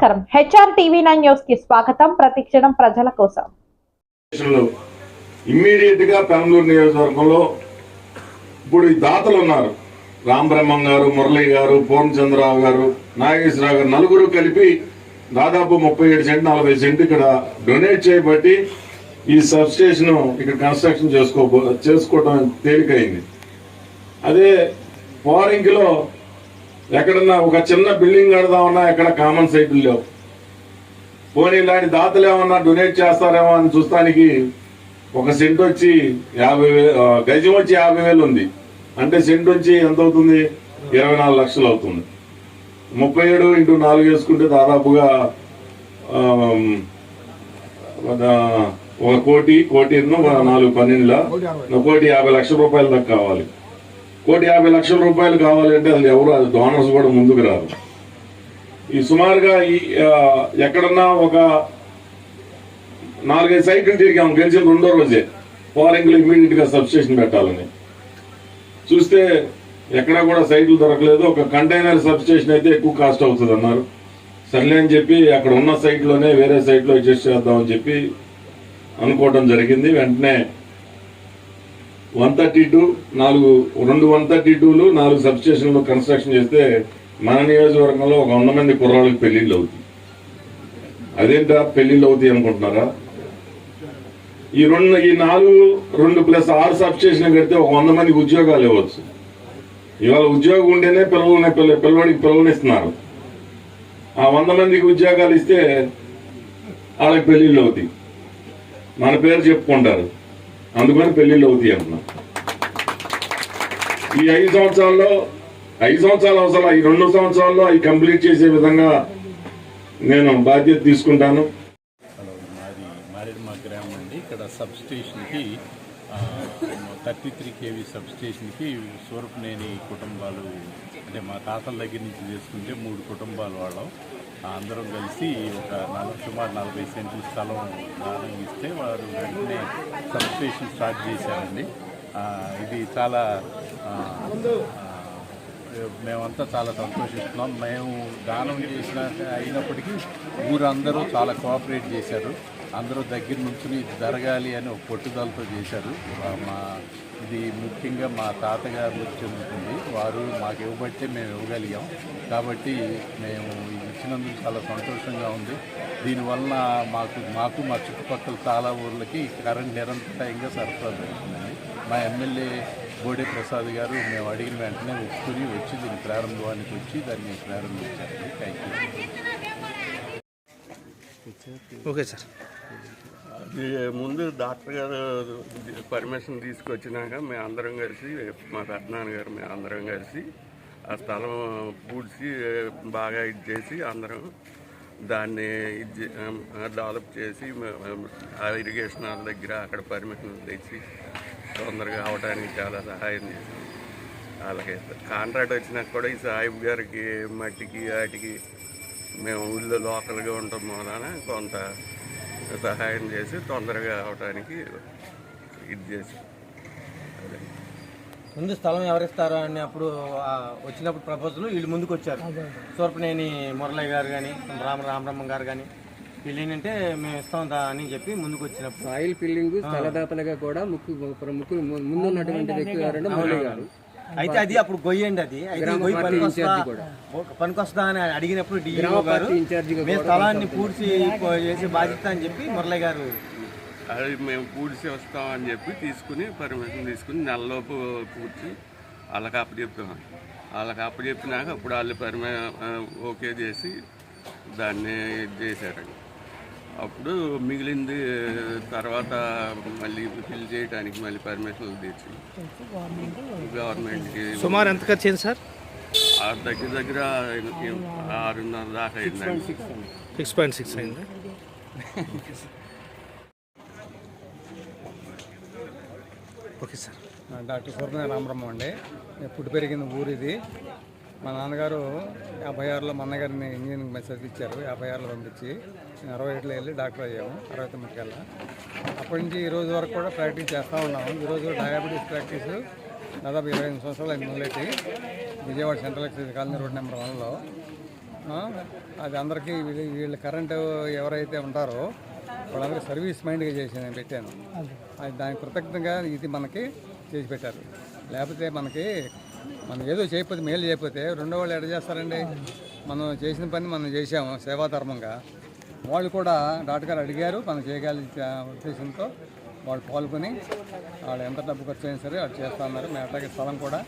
నమస్కారం. HR TV nine న్యూస్కి స్వాగతం. ప్రతిక్షణం ప్రజల కోసం. ఇమ్మీడియట్గా పెనందూరు నియోజకవర్గంలో ఇప్పుడు ఈ దాతలు ఉన్నారు. రామబ్రహ్మం గారు మురళి గారు పూర్ణచంద్రరావు గారు నాగేశ్వరరావు గారు నలుగురు కలిపి దాదాపు ముప్పై ఏడు సెంట్ నలభై సెంట్ ఇక్కడ డొనేట్ చేయబట్టి ఈ సబ్ స్టేషన్ ఇక్కడ కన్స్ట్రక్షన్ చేసుకో చేసుకోవడం తేలికైంది. అదే పోరింకిలో ఎక్కడన్నా ఒక చిన్న బిల్డింగ్ కడదామన్నా ఎక్కడ కామన్ సైట్లు లేవు. పోనీ ఇలాంటి దాతలు ఏమన్నా డొనేట్ చేస్తారేమో అని చూస్తానికి ఒక సెంట్ వచ్చి యాభై గజం వచ్చి యాభై వేలు ఉంది. అంటే సెంట్ వచ్చి ఎంత అవుతుంది? ఇరవై నాలుగు లక్షలు అవుతుంది. ముప్పై ఏడు ఇంటూ నాలుగు వేసుకుంటే దాదాపుగా ఒక కోటి కోటి నాలుగు పన్నెండుల? కోటి యాభై. లక్షల రూపాయల దాకా కావాలి. కోటి యాభై లక్షల రూపాయలు కావాలంటే అసలు ఎవరు అది డోనర్స్ కూడా ముందుకు రారు. ఈ సుమారుగా ఈ ఎక్కడన్నా ఒక నాలుగైదు సైట్లు తిరిగాం గెలిచిన రెండో రోజే. పోలింగ్లో ఇమీడియట్గా సబ్స్టేషన్ పెట్టాలని. చూస్తే ఎక్కడా కూడా సైట్లు దొరకలేదు. ఒక కంటైనర్ సబ్స్టేషన్ అయితే ఎక్కువ కాస్ట్ అవుతుంది అన్నారు. సర్లే అని చెప్పి అక్కడ ఉన్న సైట్లోనే వేరే సైట్లో అడ్జస్ట్ చేద్దామని చెప్పి అనుకోవడం జరిగింది. వెంటనే వన్ థర్టీ టూ నాలుగు రెండు వన్ థర్టీ టూలు నాలుగు సబ్స్టేషన్లు కన్స్ట్రక్షన్ చేస్తే మన నియోజకవర్గంలో ఒక వంద మంది కుర్రాళ్ళకి పెళ్ళిళ్ళు అవుతాయి. అదేంటా పెళ్ళిళ్ళు అవుతాయి అనుకుంటున్నారా? ఈ రెండు ఈ నాలుగు రెండు ప్లస్ ఆరు సబ్స్టేషన్ కడితే ఒక వంద మందికి ఉద్యోగాలు ఇవ్వచ్చు. ఇవాళ ఉద్యోగం ఉంటేనే పిల్లల్ని పిల్ల పిల్లవాడికి పిల్లనిస్తున్నారు ఆ వంద మందికి ఉద్యోగాలు ఇస్తే వాళ్ళకి పెళ్ళిళ్ళు అవుతాయి. మన పేరు చెప్పుకుంటారు. అందుకని పెళ్ళిళ్ళు అవుతాయి అంటున్నాం. ఈ ఐదు సంవత్సరాల్లో ఐదు సంవత్సరాలు అవసరం ఈ రెండు సంవత్సరాల్లో అవి కంప్లీట్ చేసే విధంగా నేను బాధ్యత తీసుకుంటాను. హలో గ్రామం అండి. ఇక్కడ సబ్ స్టేషన్కి థర్టీ త్రీ కేవీ సబ్ స్టేషన్కి సూరపనేని కుటుంబాలు అంటే మా తాతల దగ్గర నుంచి చేసుకుంటే మూడు కుటుంబాలు వాళ్ళం. అందరం కలిసి ఒక నలభై సుమారు నలభై సెంట్ల స్థలం దానం ఇస్తే వారు వెంటనే సబ్స్టేషన్ స్టార్ట్ చేశారండి. ఇది చాలా మేమంతా చాలా సంతోషిస్తున్నాం. మేము దానం చేసిన అయినప్పటికీ ఊరందరూ చాలా కోఆపరేట్ చేశారు. అందరూ దగ్గర నుంచి జరగాలి అని ఒక పట్టుదలతో చేశారు. మా ఇది ముఖ్యంగా మా తాతగారు చెందుతుంది వారు మాకు ఇవ్వబట్టే మేము ఇవ్వగలిగాం. కాబట్టి మేము ఇచ్చినందుకు చాలా సంతోషంగా ఉంది. దీనివల్ల మాకు మాకు మా చుట్టుపక్కల చాలా ఊర్లకి కరెంట్ నిరంతరాయంగా సరఫరా జరుగుతుందండి. మా ఎమ్మెల్యే బోడే ప్రసాద్ గారు మేము అడిగిన వెంటనే ఒప్పుకుని వచ్చి దీని ప్రారంభానికి వచ్చి దాన్ని ప్రారంభించారండి. Thank you okay sir. అది ముందు డాక్టర్ గారు పర్మిషన్ తీసుకొచ్చినాక మేము అందరం కలిసి మా పెద్దనాన్న గారు మేము అందరం కలిసి ఆ స్థలం పూడ్చి బాగా ఇది చేసి అందరం దాన్ని ఇది డెవలప్ చేసి ఇరిగేషన్ వాళ్ళ దగ్గర అక్కడ పర్మిషన్ తెచ్చి తొందరగా అవడానికి చాలా సహాయం చేసింది. అలాగే కాంట్రాక్ట్ వచ్చినాక కూడా ఈ సాహిబ్ గారికి మట్టికి వాటికి మేము ఊళ్ళో లోకల్గా ఉంటాం మూలాన కొంత సహాయం చేసి తొందరగా అవడానికి ఇది చేసి. అదే. ముందు స్థలం ఎవరిస్తారు అని అప్పుడు వచ్చినప్పుడు ప్రపోజల్ వీళ్ళు ముందుకు వచ్చారు సూర్పనేని మురళయ్య గారు కానీ రామ రామరమ్మ గారు కానీ వీళ్ళు ఏంటంటే మేము ఇస్తాం దా అని చెప్పి ముందుకు వచ్చినప్పుడు సాయిల్ ఫిల్లింగ్ స్థలదాతలుగా కూడా ముక్కు ప్రముఖులు ము- ముందున్నటువంటి వ్యక్తి ఎవరంటే మురళి గారు. అయితే అది అప్పుడు గొయ్యండి అది. అయితే గొయ్యి పనికొస్తా అని అడిగినప్పుడు డిఈఓ గారు ఇన్ఛార్జిగా మేము స్థలాన్ని పూడ్చి చేసే బాధ్యత అని చెప్పి మురళయ్య గారు అది మేము పూడ్చి వస్తామని చెప్పి తీసుకుని పర్మిషన్ తీసుకుని నెలలోపు పూడ్చి వాళ్ళకి అప్పచెప్పాం వాళ్ళకి అప్పచెప్పినాక అప్పుడు వాళ్ళు పర్మి ఓకే చేసి దాన్ని ఇది చేశారండి. అప్పుడు మిగిలింది తర్వాత మళ్ళీ ఫిల్ చేయడానికి మళ్ళీ పర్మిషన్లు తెచ్చి గవర్నమెంట్కి సుమారు ఎంత ఖర్చు అయింది సార్? ఆ దగ్గర దగ్గర ఆరున్నర దాకా అయిందండి సిక్స్ పాయింట్ సిక్స్ అయింది? Okay sir. Doctor Surya Ramabrahma అండి. పుట్టి పెరిగిన ఊరు ఇది మా నాన్నగారు యాభై ఆరులో మా అన్నగారిని ఇంజనీరింగ్ మెసేజ్ ఇచ్చారు. యాభై ఆరులో పంపించి నేను అరవై ఏడులో వెళ్ళి డాక్టర్ అయ్యాము అరవై తొమ్మిదికి వెళ్ళా. అప్పటి నుంచి ఈ రోజు వరకు కూడా ప్రాక్టీస్ చేస్తూ ఉన్నాము. ఈరోజు డయాబెటీస్ ప్రాక్టీస్ దాదాపు ఇరవై ఎనిమిది సంవత్సరాలు అయింది మొదలెట్టి Vijayawada central excise colony road number వన్లో. అది అందరికీ వీళ్ళు వీళ్ళ కరెంటు ఎవరైతే ఉంటారో వాళ్ళందరికీ సర్వీస్ మైండ్గా చేసి నేను పెట్టాను. అది దానికి కృతజ్ఞతగా ఇది మనకి చేసి పెట్టారు. లేకపోతే మనకి మనం ఏదో చేయకపోతే మేలు చేయకపోతే రెండో వాళ్ళు ఎడ చేస్తారండి? మనం చేసిన పని మనం చేసాము సేవాధర్మంగా. వాళ్ళు కూడా డాక్టర్ గారు అడిగారు మనం చేయగలిగే ఉద్దేశంతో వాళ్ళు పాల్గొని వాళ్ళు ఎంత డబ్బు ఖర్చు అయినా సరే వాళ్ళు చేస్తా ఉన్నారు మేము అట్లాగే స్థలం కూడా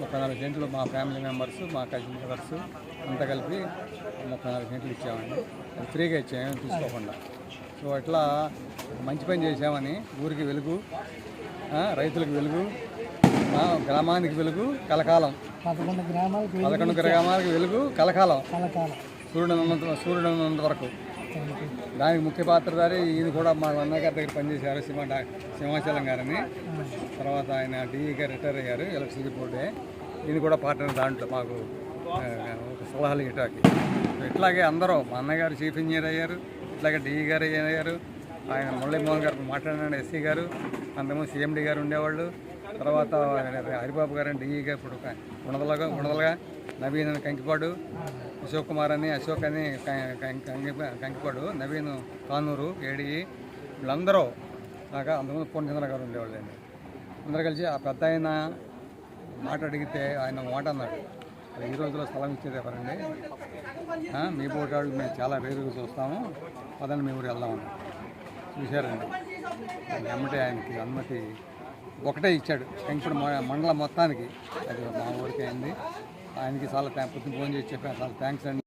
ముప్పై నాలుగు సెంట్లు మా ఫ్యామిలీ మెంబర్స్ మా కజిన్ బ్రదర్స్ అంతా కలిపి ముప్పై నాలుగు సెంట్లు ఇచ్చామండి. ఫ్రీగా ఇచ్చాము తీసుకోకుండా. సో అట్లా మంచి పని చేసామని ఊరికి వెలుగు రైతులకు వెలుగు గ్రామానికి వెలుగు కలకాలం. పదకొండు గ్రామాలకు పదకొండు గ్రామాలకు వెలుగు కలకాలం. సూర్యుడు ఉన్నంత సూర్యుడు ఉన్నంత వరకు దానికి ముఖ్య పాత్రధారి ఈయన కూడా మా అన్నయ్య గారి దగ్గర పనిచేశారు సింహ సింహాచలం గారని. తర్వాత ఆయన డిఈ గారు రిటైర్ అయ్యారు ఎలక్ట్రిసిటీ బోర్డే ఈయన కూడా పార్ట్నర్ దాంట్లో మాకు ఒక సలహాలు ఇటాకి. ఇట్లాగే అందరూ మా అన్నయ్య గారు చీఫ్ ఇంజనీర్ అయ్యారు ఇట్లాగే డిఈ గారు అయ్యారు. ఆయన మురళీమోహన్ గారు మాట్లాడిన ఎస్సీ గారు. అంతకుముందు సీఎండి గారు ఉండేవాళ్ళు. తర్వాత హరిబాబు గారు అని డిఈ ఇప్పుడు ఉండదలుగా ఉండదలుగా నవీన్ కంకిపాడు అశోక్ కుమార్ అని అశోక్ అని కం- కంకిపాడు నవీన్ కానూరు ఏడిఈ వీళ్ళందరూ నాకు అంతకుముందు పూర్ణచంద్ర గారు ఉండేవాళ్ళండి అందరూ కలిసి ఆ పెద్ద ఆయన మాట అడిగితే ఆయన మాట అన్నాడు. ఈ రోజులో స్థలం ఇచ్చేది ఎవరండి? మీ పోటాళ్ళు మేము చాలా వేరుగా చూస్తాము. పదండి మీ ఊరు వెళ్దామని చూశారండి. ఎమ్మటే ఆయనకి అనుమతి ఒకటే ఇచ్చాడు కంకిపూడి మండలం మొత్తానికి. అది మా ఊరికి అయింది. ఆయనకి చాలా థ్యాంక్ ఫోన్ చేసి చెప్పాను చాలా థ్యాంక్స్ అండి.